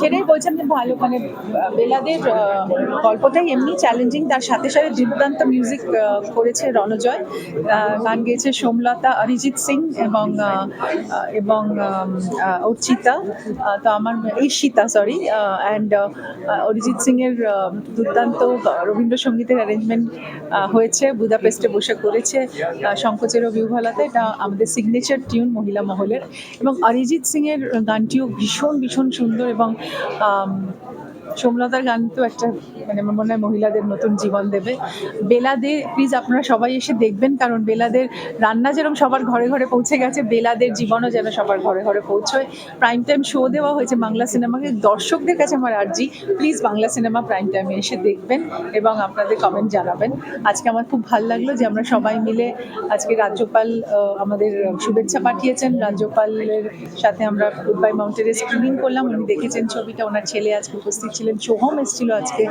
সেটাই বলছেন যে ভালো মানে বেলাদের গল্পটাই এমনি চ্যালেঞ্জিং তার সাথে সাথে দুর্দান্ত মিউজিক করেছে রণজয়। গান গেয়েছে সোমলতা অরিজিৎ সিং এবং এবং অর্চিতা। তো আমার ঈশিতা সরি অ্যান্ড অরিজিৎ সিং এর দুর্দান্ত রবীন্দ্রসঙ্গীতের অ্যারেঞ্জমেন্ট হয়েছে। বুদাপেস্টে বসে করেছে আহ, শঙ্কচেরও বিউভালাতে এটা আমাদের সিগনেচার টিউন মহিলা মহলের এবং অরিজিৎ সিং এর গানটিও ভীষণ ভীষণ সুন্দর এবং সোমলতার গান তো একটা মানে আমার মনে হয় মহিলাদের নতুন জীবন দেবে। বেলাদে প্লিজ আপনারা সবাই এসে দেখবেন, কারণ বেলাদের রান্না যেরকম সবার ঘরে ঘরে পৌঁছে গেছে, বেলাদের জীবনও যেন সবার ঘরে ঘরে পৌঁছয়। প্রাইম টাইম শো দেওয়া হয়েছে বাংলা সিনেমাকে দর্শকদের কাছে আমার আর্জি। প্লিজ বাংলা সিনেমা প্রাইম টাইমে এসে দেখবেন এবং আপনাদের কমেন্ট জানাবেন। আজকে আমার খুব ভালো লাগল যে আমরা সবাই মিলে আজকে রাজ্যপাল আমাদের শুভেচ্ছা পাঠিয়েছেন। রাজ্যপালের সাথে আমরা গুড বাই মাউন্টেনে স্ক্রিনিং করলাম। উনি দেখেছেন ছবিটা। ওনার ছেলে আজকে উপস্থিত ছিলেন সোহম এসেছিল আজকে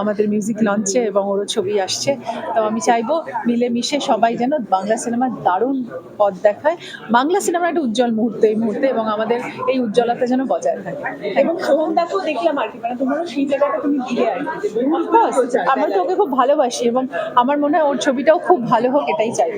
আমাদের মিউজিক লঞ্চে এবং ওরও ছবি আসছে। তো আমি চাইব মিলেমিশে সবাই যেন বাংলা সিনেমার দারুণ পথ দেখায়। বাংলা সিনেমার একটা উজ্জ্বল মুহূর্ত এই মুহূর্তে এবং আমাদের এই উজ্জ্বলতা যেন বজায় থাকে। এবং সোহম দাকেও দেখলাম আর কি মানে তোমারও সেই জায়গাটা তুমি দিলে আর আমরা তো ওকে খুব ভালোবাসি এবং আমার মনে হয় ওর ছবিটাও খুব ভালো হোক এটাই চাই।